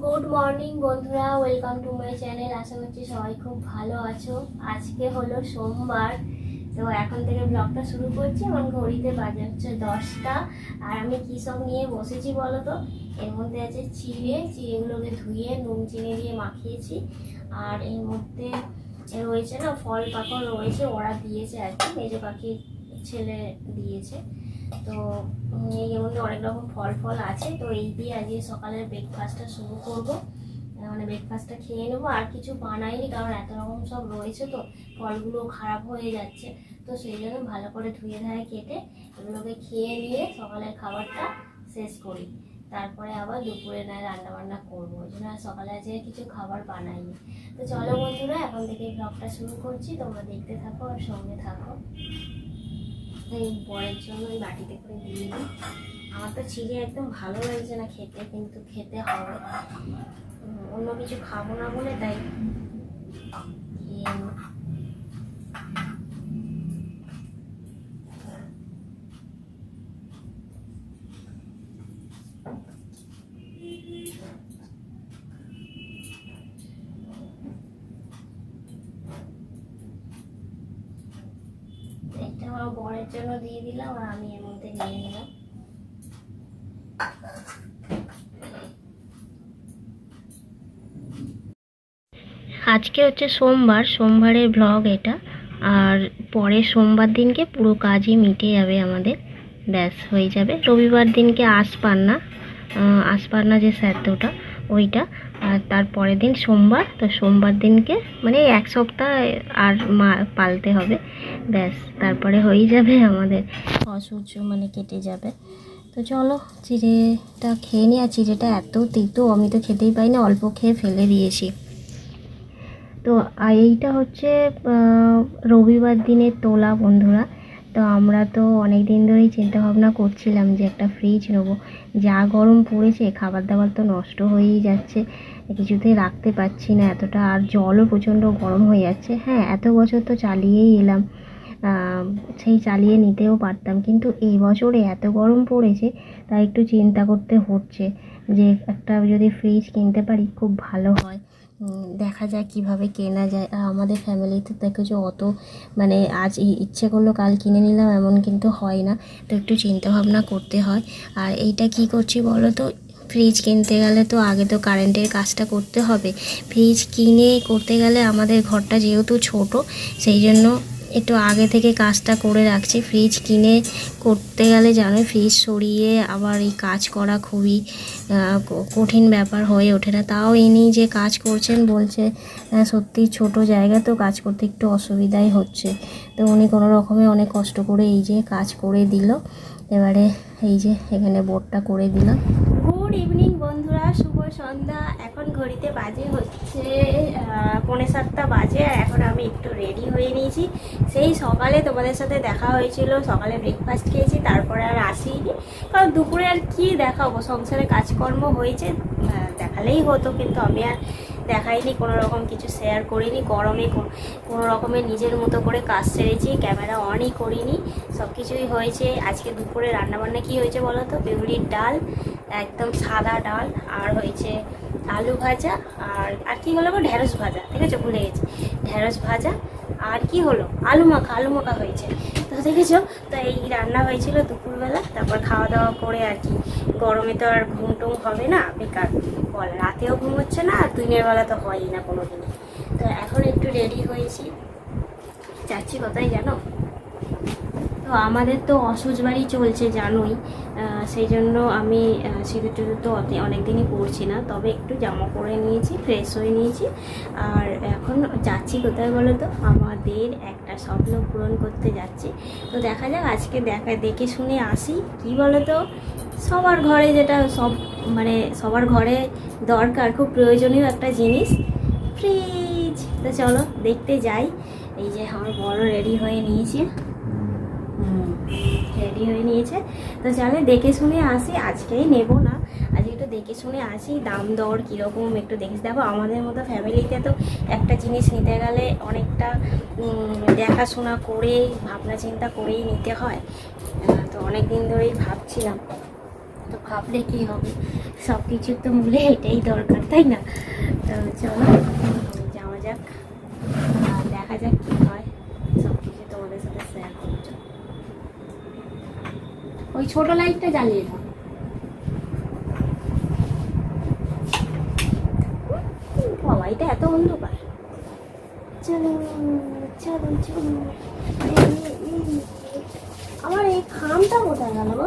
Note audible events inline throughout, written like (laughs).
Good morning বন্ধুরা। Welcome to my channel আশা করছি সবাই খুব ভালো আছো। আজকে হলো সোমবার। তো এখন থেকে ব্লগটা শুরু করছি। আমার ঘড়িতে বাজে হচ্ছে দশটা। আর আমি কী সব নিয়ে বসেছি বলো তো? এর মধ্যে আছে চিড়ে। চিড়েগুলোকে ধুয়ে, নুন, চিনি দিয়ে মাখিয়েছি। আর এর মধ্যে রয়েছে না, ফল পাকড় রয়েছে। ওরা দিয়েছে আর কি। মেজে পাখির ছেলে দিয়েছে। তো এর মধ্যে অনেক রকম ফল ফল আছে। তো এই দিয়ে আজকে সকালের ব্রেকফাস্টটা শুরু করব। মানে ব্রেকফাস্টটা খেয়ে নেব। আর কিছু বানাইনি, কারণ এত রকম সব রয়েছে তো, ফলগুলো খারাপ হয়ে যাচ্ছে। তো সেই জন্য ভালো করে ধুয়ে ধারে কেটে এগুলোকে খেয়ে নিয়ে সকালের খাবারটা শেষ করি। তারপরে আবার দুপুরে না রান্না বান্না করব। ওই জন্য সকালে আজকে কিছু খাবার বানাইনি। তো চলো বন্ধুরা, এখন থেকে ব্লগটা শুরু করছি। তোমরা দেখতে থাকো আর সঙ্গে থাকো। এই বরের জন্য ওই বাটিতে করে দিয়ে দিই আমার তো চিড়ে একদম ভালো লাগছে না খেতে, কিন্তু খেতে হবে অন্য কিছু খাব না বলে তাই খেয়ে নিই। এটা আমার বরের জন্য দিয়ে দিলাম আর আমি এর মধ্যে নিয়ে নিলাম। আজকে হচ্ছে সোমবার, সোমবারের ব্লগ এটা। আর পরের সোমবার দিনকে পুরো কাজই মিটে যাবে আমাদের। ব্যাস, হয়ে যাবে। রবিবার দিনকে আসপার না আসপার না যে স্যাদ্ধটা ওইটা। আর তার পরের দিন সোমবার, তো সোমবার দিনকে মানে এক সপ্তাহ আর মা পালতে হবে। ব্যাস, তারপরে হয়ে যাবে আমাদের। অসহ্য মানে কেটে যাবে। তো চলো, চিড়েটা খেয়ে নিই আর চিড়েটা এত তিতো, আমি তো খেতেই পাই না, অল্প খেয়ে ফেলে দিয়েছি। তো এইটা হচ্ছে রবিবার দিনের তোলা বন্ধুরা। তো আমরা তো অনেক দিন ধরেই চিন্তা ভাবনা করছিলাম যে একটা ফ্রিজ নেব। যা গরম পড়েছে খাবার দাবার তো নষ্ট হয়েই যাচ্ছে, কিছুতেই রাখতে পারছি না এতটা, আর জলও প্রচণ্ড গরম হয়ে যাচ্ছে। হ্যাঁ এত বছর তো চালিয়েই এলাম। সেই চালিয়ে নিতেও পারতাম, কিন্তু এই বছরে এত গরম পড়েছে, তাই একটু চিন্তা করতে হচ্ছে যে একটা যদি ফ্রিজ কিনতে পারি, খুব ভালো হয়। দেখা যায় কীভাবে কেনা যায়। আর আমাদের ফ্যামিলিতে দেখেছ অত মানে আজ ইচ্ছে করল কাল কিনে নিলাম, এমন কিন্তু হয় না। তো একটু চিন্তা ভাবনা করতে হয়। আর এইটা কি করছি বলো তো? ফ্রিজ কিনতে গেলে তো আগে তো কারেন্টের কাজটা করতে হবে। ফ্রিজ কিনে করতে গেলে আমাদের ঘরটা যেহেতু ছোট, সেই জন্য একটু আগে থেকে কাজটা করে রাখছি। ফ্রিজ কিনে করতে গেলে জানো ফ্রিজ সরিয়ে আবার এই কাজ করা খুবই কঠিন ব্যাপার হয়ে ওঠে না। তাও ইনি যে কাজ করছেন বলছে আহ, সত্যি ছোট জায়গা তো কাজ করতে একটু অসুবিধাই হচ্ছে। তো উনি কোনো রকমে অনেক কষ্ট করে এই যে কাজ করে দিল। এবারে এই যে এখানে বোর্ডটা করে দিলাম গুড ইভিনিং বন্ধুরা শুভ সন্ধ্যা। এখন ঘড়িতে বাজে হচ্ছে আহ, পৌনে সাতটা বাজে আর এখন আমি একটু রেডি হয়ে নিয়েছি। সেই সকালে তোমাদের সাথে দেখা হয়েছিল সকালে ব্রেকফাস্ট খেয়েছি তারপরে আর আসিনি। কারণ দুপুরে আর কি দেখাবো? সংসারে কাজকর্ম হয়েছে দেখালেই হতো কিন্তু আমি আর দেখাইনি কোনো রকম কিছু শেয়ার করিনি গরমে কোনো রকমে নিজের মতো করে কাজ সেরেছি ক্যামেরা অনই করিনি সব কিছুই হয়েছে। আজকে দুপুরে রান্নাবান্না কি হয়েছে বলো তো? বেগুনির ডাল একদম সাদা ডাল আর হয়েছে আলু ভাজা আর আর কি হলো ঢ্যাঁড়স ভাজা, ঠিক আছে? ভুলে গেছি। ঢ্যাঁড়স ভাজা আর কি হলো? আলু মাখা আলু মাখা হয়েছে। তো দেখেছ? তো এই রান্না হয়েছিল দুপুরবেলা, তারপর খাওয়া দাওয়া করে আর কি। গরমে তো আর ঘুম টুম হবে না, বেকার। বল, রাতেও ঘুম হচ্ছে না, আর দিনের বেলা তো হয়ই না কোনো দিনই তো এখন একটু রেডি হয়েছি। যাচ্ছি কোথায় জানো? তো আমাদের তো অসুচ বাড়ি চলছে জানোই। সেই জন্য আমি সিঁদুর টিঁদুর তো অনেক দিনই পরছি না। তবে একটু জামা পরে নিয়েছি ফ্রেশ হয়ে নিয়েছি। আর এখন যাচ্ছি কোথায় বলো তো? আমাদের একটা স্বপ্ন পূরণ করতে যাচ্ছি। তো দেখা যাক, আজকে দেখা, দেখে শুনে আসি। কি বলো তো? সবার ঘরে যেটা সব মানে সবার ঘরে দরকার, খুব প্রয়োজনীয় একটা জিনিস ফ্রিজ তো চলো, দেখতে যাই। এই যে আমার বড় রেডি হয়ে নিয়েছে। রেডি হয়ে নিয়েছে। তো চলে দেখে শুনে আসি, আজকেই নেব না। আজকে একটু দেখে শুনে আসি, দাম দর কীরকম একটু দেখিস দেখো আমাদের মতো ফ্যামিলিতে তো একটা জিনিস নিতে গেলে অনেকটা দেখাশোনা করে ভাবনা চিন্তা করেই নিতে হয়। তো অনেক দিন ধরেই ভাবছিলাম। তো ভাবলে কি হবে? সব কিছুর তো মূলে এটাই দরকার, তাই না? তো চলো যাওয়া যাক। দেখা যাক কি হয় সব কিছু তোমাদের সাথে শেয়ার করছ ওই ছোট লাইটটা জ্বালিয়ে দাও। বাবা, এটা এত অন্ধকার। চলো চলো চলো আমার এই খামটা কোথায় গেল গো?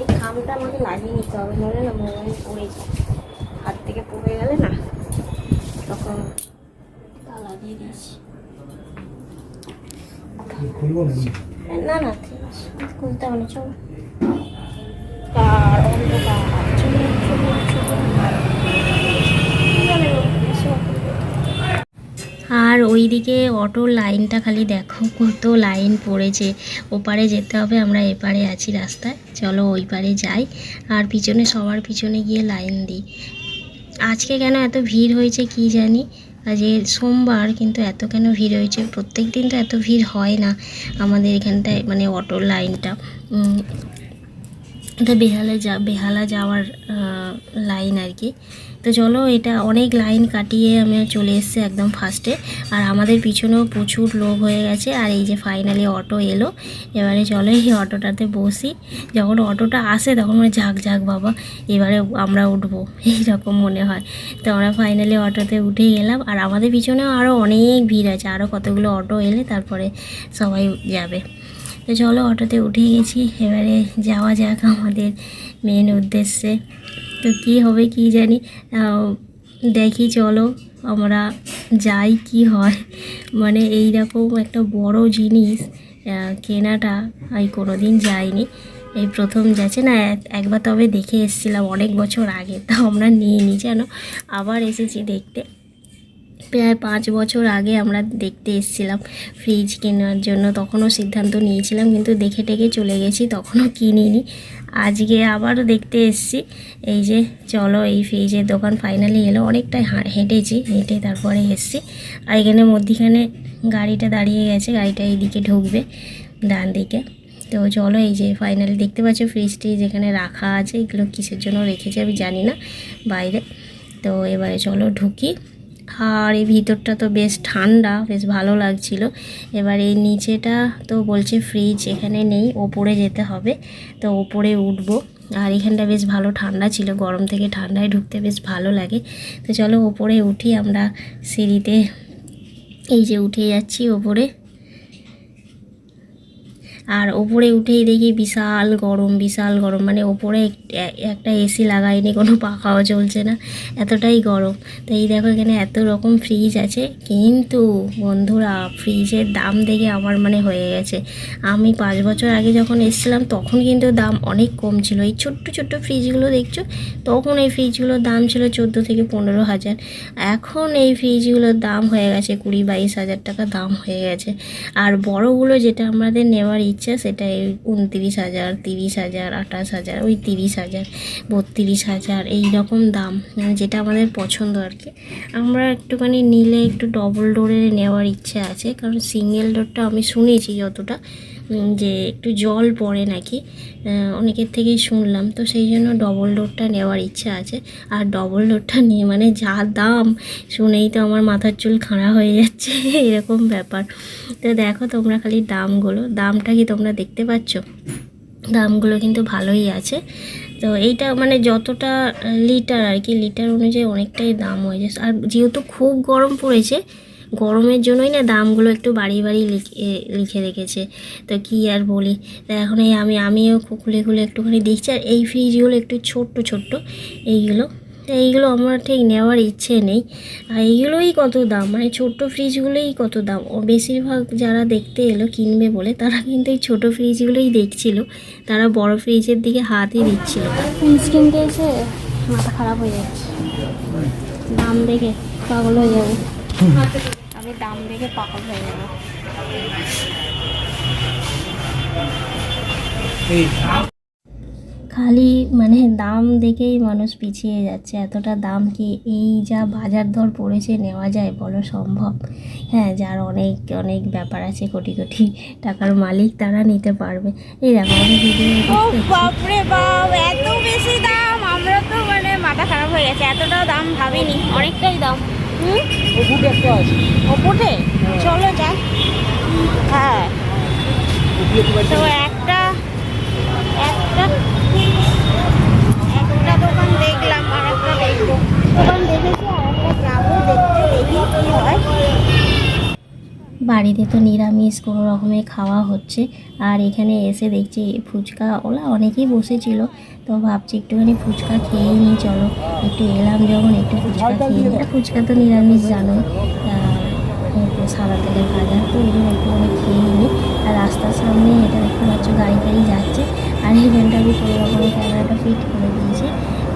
এই খামটা আমাকে লাগিয়ে নিতে হবে, নইলে না মোবাইল পড়ে যায়। হাত থেকে পড়ে গেলে না তখন তা লাগিয়ে দিয়েছি। খুলবো না চলো আর ওইদিকে অটোর লাইনটা খালি দেখো কত লাইন পড়েছে। ওপারে যেতে হবে, আমরা এপারে আছি রাস্তায়। চলো ওই পারে যাই। আর পিছনে, সবার পিছনে গিয়ে লাইন দিই। আজকে কেন এত ভিড় হয়েছে কি জানি? আজ সোমবার কিন্তু এত কেন ভিড় হয়েছে? প্রত্যেক দিন তো এত ভিড় হয় না আমাদের এখানটায় মানে অটো লাইনটা এটা বেহালা যা, বেহালা যাওয়ার লাইন আর কি। তো চলো এটা অনেক লাইন কাটিয়ে আমি চলে এসেছি একদম ফার্স্টে আর আমাদের পিছনেও প্রচুর লোক হয়ে গেছে আর এই যে ফাইনালি অটো এলো। এবারে চলো এই অটোটাতে বসি। যখন অটোটা আসে তখন মানে ঝাঁক ঝাঁক বাবা, এবারে আমরা উঠবো। (laughs) এইরকম মনে হয়। তো আমরা ফাইনালি অটোতে উঠে গেলাম। আর আমাদের পিছনেও আরও অনেক ভিড় আছে। আরও কতগুলো অটো এলে তারপরে সবাই যাবে। তো চলো অটোতে উঠে গেছি। এবারে যাওয়া যাক আমাদের মেন উদ্দেশ্যে। তো কী হবে কি জানি দেখি চলো আমরা যাই কি হয়। মানে এই রকম একটা বড় জিনিস কেনাটা আমি কোনো দিন যাইনি। এই প্রথম যাচ্ছে না একবার তবে দেখে এসেছিলাম অনেক বছর আগে, তা আমরা নিয়ে নিই যেন আবার এসেছি দেখতে। প্রায় পাঁচ বছর আগে আমরা দেখতে এসেছিলাম ফ্রিজ কেনার জন্য। তখনও সিদ্ধান্ত নিয়েছিলাম, কিন্তু দেখে টেকে চলে গেছি, তখনও কিনিনি। আজকে আবারও দেখতে এসেছি। এই যে, চলো এই ফ্রিজের দোকান ফাইনালি এলো। অনেকটাই হেঁটেছি, হেঁটে তারপরে এসেছি। আর এখানে মধ্যিখানে গাড়িটা দাঁড়িয়ে গেছে, গাড়িটা এইদিকে ঢুকবে, ডান দিকে। তো চলো এই যে ফাইনালি দেখতে পাচ্ছ ফ্রিজটি যেখানে রাখা আছে, এগুলো কিসের জন্য রেখেছে আমি জানি না, বাইরে। তো এবারে চলো ঢুকি। আর এই ভিতরটা তো বেশ ঠান্ডা, বেশ ভালো লাগছিল। এবার এই নিচেটা তো বলছে ফ্রিজ এখানে নেই, ওপরে যেতে হবে। তো ওপরে উঠবো। আর এখানটা বেশ ভালো ঠান্ডা ছিল, গরম থেকে ঠান্ডায় ঢুকতে বেশ ভালো লাগে। তো চলো ওপরে উঠি, আমরা সিঁড়িতে এই যে উঠে যাচ্ছি ওপরে। আর ওপরে উঠেই দেখি বিশাল গরম বিশাল গরম। মানে ওপরে একটা এসি লাগাইনি, কোনো পাখাও চলছে না। এতটাই গরম। তো এই দেখো এখানে এত রকম ফ্রিজ আছে। কিন্তু বন্ধুরা ফ্রিজের দাম দেখে আমার মানে হয়ে গেছে। আমি পাঁচ বছর আগে যখন এসেছিলাম, তখন কিন্তু দাম অনেক কম ছিল। এই ছোট্ট ছোট্ট ফ্রিজগুলো দেখছ? তখন এই ফ্রিজগুলোর দাম ছিল চোদ্দ থেকে পনেরো হাজার। এখন এই ফ্রিজগুলোর দাম হয়ে গেছে কুড়ি, বাইশ হাজার টাকা দাম হয়ে গেছে। আর বড়গুলো যেটা আমাদের নেওয়ার ইচ্ছা সেটা এই উনতিরিশ হাজার, তিরিশ হাজার, আঠাশ হাজার, ওই তিরিশ হাজার, বত্রিশ হাজার এইরকম দাম। মানে যেটা আমাদের পছন্দ আর কি। আমরা একটুখানি নিলে একটু ডবল ডোরের নেওয়ার ইচ্ছে আছে, কারণ সিঙ্গেল ডোরটা আমি শুনেছি যতটা। যে একটু জল পড়ে নাকি অনেকের থেকেই শুনলাম। তো সেই জন্য ডবল ডোরটা নেওয়ার ইচ্ছা আছে। আর ডবল ডোরটা নিয়ে মানে যা দাম, শুনেই তো আমার মাথার চুল খাঁড়া হয়ে যাচ্ছে। (laughs) এরকম ব্যাপার। তো দেখো তোমরা খালি দামগুলো। দামটা কি তোমরা দেখতে পাচ্ছ? দামগুলো কিন্তু ভালোই আছে। তো এইটা মানে যতটা লিটার আর কি, লিটার অনুযায়ী অনেকটাই দাম হয়ে যায় আর যেহেতু খুব গরম পড়েছে গরমের জন্যই না দামগুলো একটু বাড়ি বাড়ি লিখে রেখেছে। তো কি আর বলি? তো এখন এই আমি, আমিও খুলে খুলে একটুখানি দেখছি। আর এই ফ্রিজগুলো একটু ছোট্ট ছোট্ট, এইগুলো। এইগুলো আমার ঠিক নেওয়ার ইচ্ছে নেই। আর এইগুলোই কত দাম? মানে ছোট্ট ফ্রিজগুলোই কত দাম? ও, বেশিরভাগ যারা দেখতে এলো, কিনবে বলে, তারা কিন্তু এই ছোটো ফ্রিজগুলোই দেখছিল। তারা বড় ফ্রিজের দিকে হাতই দিচ্ছিল না। ফ্রিজ কিনতে এসে মাথা খারাপ হয়ে যাচ্ছে। দাম দেখে পাগল হয়ে যাব। দাম দেখে পাগল হয়ে যাব খালি মানে দাম দেখেই মানুষ পিছিয়ে যাচ্ছে এতটা দাম কি এই যা বাজার দর পড়েছে নেওয়া যায় বলো সম্ভব? হ্যাঁ যার অনেক অনেক ব্যাপার আছে কোটি কোটি টাকার মালিক তারা নিতে পারবে। এই দেখো আমি বাপরে বাপ এত বেশি দাম! আমরা তো মানে মাথা খারাপ হয়ে গেছে এতটাও দাম ভাবিনি অনেকটাই দাম। ওষুধ একটা আছে। ওপরে চলো যাই। হ্যাঁ। তো একটা একটা একটা দোকান দেখলাম আর একটা দেখব দোকান দেখেছি আর একটা যাব দেখতে দেখি কি হয়। বাড়িতে তো নিরামিষ কোনো রকমের খাওয়া হচ্ছে। আর এখানে এসে দেখছি ফুচকা ওলা অনেকেই বসেছিল। তো ভাবছি একটুখানি ফুচকা খেয়েই নিই, চলো। একটু এলাম যখন, একটু ফুচকা খেয়ে নিই। ফুচকা তো নিরামিষ জানো সাদা তেলের ভাজা, তো এগুলো একটুখানি খেয়ে নিই। আর রাস্তার সামনে এটা দেখতে পাচ্ছ, গাড়ি গাড়ি যাচ্ছে। আর এই এইখানটা আমি কোনো রকমের ক্যামেরাটা ফিট করে দিয়েছি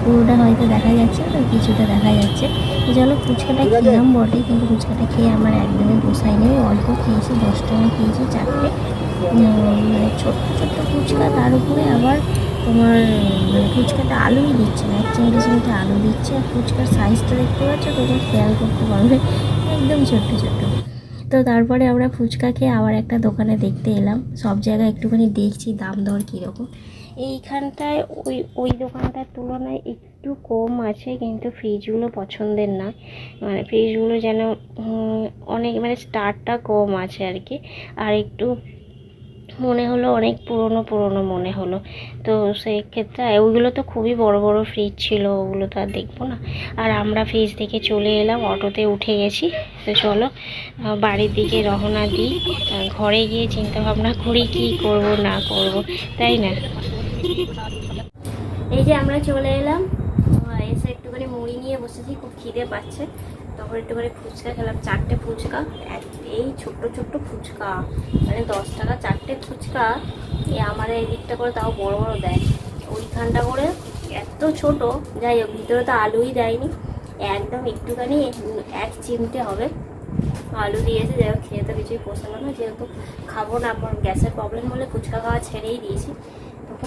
পুরোটা হয়তো দেখা যাচ্ছে না কিছুটা দেখা যাচ্ছে। চলো ফুচকাটা খেলাম বটে কিন্তু ফুচকাটা খেয়ে আমার একদমই পোষায় নেই। অল্প খেয়েছি দশ টাকা খেয়েছি চারটে। মানে ছোট্ট ছোট্ট ফুচকা তার উপরে আবার তোমার মানে ফুচকাটা আলুই দিচ্ছে না। এক চিমটে চিমটে আলু দিচ্ছে আর ফুচকার সাইজটা দেখতে পাচ্ছ তোমরা খেয়াল করতে পারবে। একদম ছোট্ট ছোট্ট। তো তারপরে আমরা ফুচকা খেয়ে আবার একটা দোকানে দেখতে এলাম। সব জায়গায় একটুখানি দেখছি দাম দর কীরকম। এইখানটায়, ওই ওই দোকানটার তুলনায় একটু কম আছে, কিন্তু ফ্রিজগুলো পছন্দের না। মানে ফ্রিজগুলো যেন অনেক মানে স্টারটা কম আছে আর কি। আর একটু মনে হলো অনেক পুরনো পুরনো মনে হলো। তো সেই ক্ষেত্রে ওইগুলো তো খুবই বড় বড় ফ্রিজ ছিল, ওগুলো তো আর দেখব না। আর আমরা ফ্রিজ থেকে চলে এলাম, অটোতে উঠে গেছি। তো চলো বাড়ির দিকে রওনা দিই। ঘরে গিয়ে চিন্তা ভাবনা করি কী করব, না করব, তাই না? এই যে আমরা চলে এলাম। এসে একটুখানি মুড়ি নিয়ে বসেছি, খুব খিদে পাচ্ছে। তখন একটুখানি ফুচকা খেলাম, চারটে ফুচকা। এই ছোট্ট ছোট্ট ফুচকা। মানে দশ টাকা চারটে ফুচকা। আমার এই দিকটা করে তাও বড় বড় দেয়। ওইখানটা করে এত ছোট, যাই হোক, ভিতরে তো আলুই দেয়নি। একদম একটুখানি এক চিমটে হবে। আলু দিয়েছে, যাই হোক, খেয়ে তো কিছুই পোষালো না। যেহেতু খাব না আমার গ্যাসের প্রবলেম হলে ফুচকা খাওয়া ছেড়েই দিয়েছি।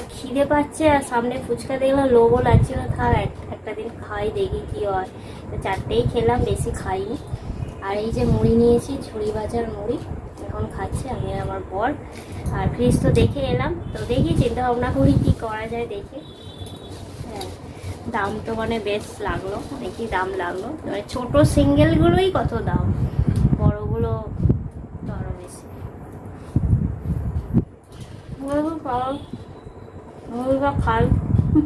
খিদে পাচ্ছে আর সামনে ফুচকা দেখলাম, লোভও লাগছিল থাক, এক- একটা দিন খাই, দেখি কি হয়। তো চারটেই খেলাম, বেশি খাইনি। আর এই যে মুড়ি নিয়েছি, ঝুড়ি ভাজার মুড়ি, এখন খাচ্ছে আমি আমার বর। আর ফ্রিজ তো দেখে এলাম। তো দেখি চিন্তা ভাবনা করি কি করা যায় দেখি। হ্যাঁ দাম তো মানে বেশ লাগল, দেখি দাম লাগল। মানে ছোটো সিঙ্গেলগুলোই কত দাম? বড়গুলো তো আরও বেশি। বড়গুলো খাও বড়গুলো খাই।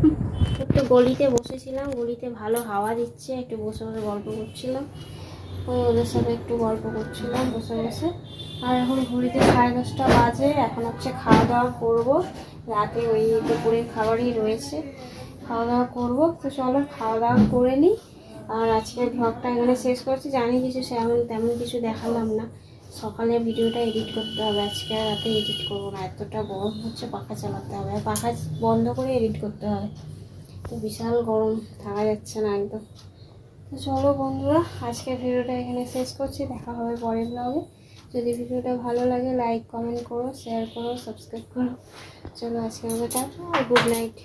(laughs) একটু গলিতে বসেছিলাম, গলিতে ভালো হাওয়া দিচ্ছে, একটু বসে বসে গল্প করছিলাম। ওই ওদের সাথে একটু গল্প করছিলাম বসে বসে। আর এখন ঘড়িতে সাড়ে দশটা বাজে, এখন হচ্ছে খাওয়া দাওয়া করব। রাতে ওই দুপুরের খাবারই রয়েছে, খাওয়া দাওয়া করব। তো চলো খাওয়া দাওয়া করে নিই। আর আজকের ব্লগটা এখানে শেষ করছি। জানি কিছু সেমন তেমন কিছু দেখালাম না। সকালে ভিডিওটা এডিট করতে হবে, আজকে রাতে এডিট করব না, এতটা গরম হচ্ছে, পাখা চালাতে হবে, আর পাখা বন্ধ করে এডিট করতে হবে। তো বিশাল গরম, থাকা যাচ্ছে না একদম। তো চলো বন্ধুরা, আজকের ভিডিওটা এখানে শেষ করছি, দেখা হবে পরের ব্লগে যদি ভিডিওটা ভালো লাগে লাইক কমেন্ট করো শেয়ার করো সাবস্ক্রাইব করো। চলো আজকে টাটা, আর গুড নাইট